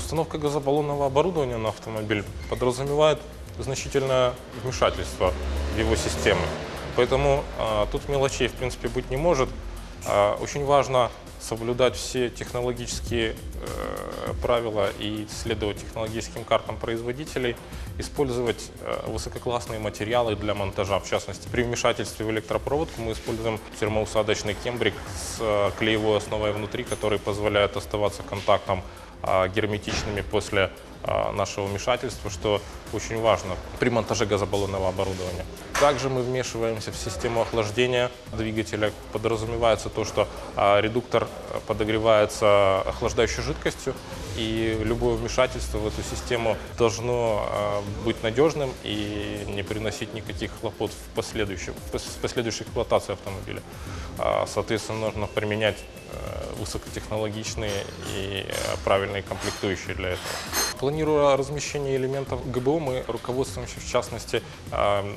Установка газобаллонного оборудования на автомобиль подразумевает значительное вмешательство в его системы. Поэтому а, тут мелочей в принципе быть не может. А, очень важно соблюдать все технологические э, правила и следовать технологическим картам производителей, использовать э, высококлассные материалы для монтажа. В частности, при вмешательстве в электропроводку мы используем термоусадочный кембрик с э, клеевой основой внутри, который позволяет оставаться контактом герметичными после а, нашего вмешательства, что очень важно при монтаже газобаллонного оборудования. Также мы вмешиваемся в систему охлаждения двигателя. Подразумевается то, что а, редуктор подогревается охлаждающей жидкостью, и любое вмешательство в эту систему должно а, быть надежным и не приносить никаких хлопот в последующем, в последующей эксплуатации автомобиля. А, Соответственно, нужно применять э, высокотехнологичные и э, правильные комплектующие для этого. Планируя размещение элементов ГБО, мы руководствуемся в частности м,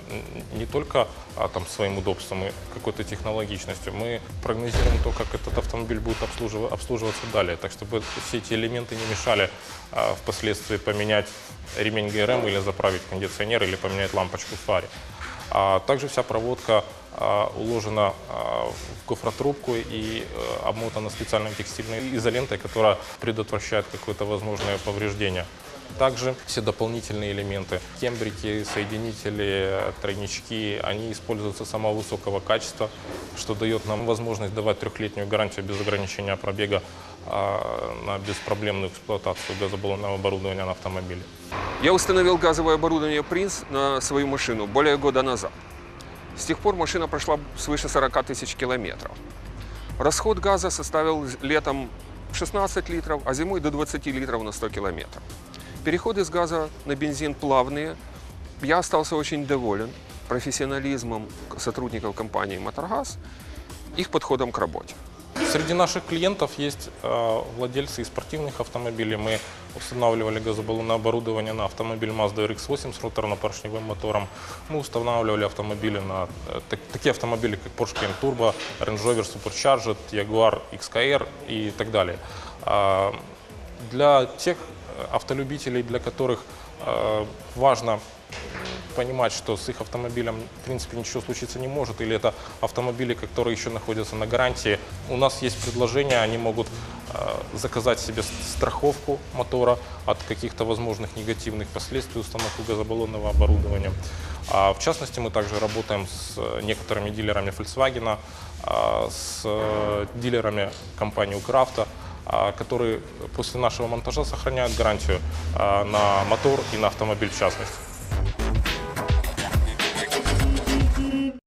не только а, там, своим удобством и какой-то технологичностью, мы прогнозируем то, как этот автомобиль будет обслужив- обслуживаться далее, так чтобы все эти элементы не мешали а, впоследствии поменять ремень ГРМ или заправить кондиционер или поменять лампочку в фаре. А также вся проводка уложена а, в гофротрубку и э, обмотана специальной текстильной изолентой, которая предотвращает какое-то возможное повреждение. Также все дополнительные элементы, кембрики, соединители, тройнички, они используются самого высокого качества, что дает нам возможность давать трехлетнюю гарантию без ограничения пробега а, на беспроблемную эксплуатацию газобаллонного оборудования на автомобиле. Я установил газовое оборудование «Принц» на свою машину более года назад. С тех пор машина прошла свыше 40 тысяч километров. Расход газа составил летом 16 литров, а зимой до 20 литров на 100 километров. Переходы с газа на бензин плавные. Я остался очень доволен профессионализмом сотрудников компании «Моторгаз», их подходом к работе. Среди наших клиентов есть э, владельцы и спортивных автомобилей. Мы устанавливали газобаллонное оборудование на автомобиль Mazda RX-8 с роторно-поршневым мотором. Мы устанавливали автомобили на э, так- такие автомобили, как Porsche Cayenne Turbo, Range Rover Supercharged, Jaguar XKR и так далее. А, Для тех э, автолюбителей, для которых важно понимать, что с их автомобилем в принципе ничего случиться не может, или это автомобили, которые еще находятся на гарантии. У нас есть предложение, они могут э, заказать себе страховку мотора от каких-то возможных негативных последствий установки газобаллонного оборудования. А в частности, мы также работаем с э, некоторыми дилерами Volkswagen, а, с э, дилерами компании Укравто, а, которые после нашего монтажа сохраняют гарантию а, на мотор и на автомобиль в частности.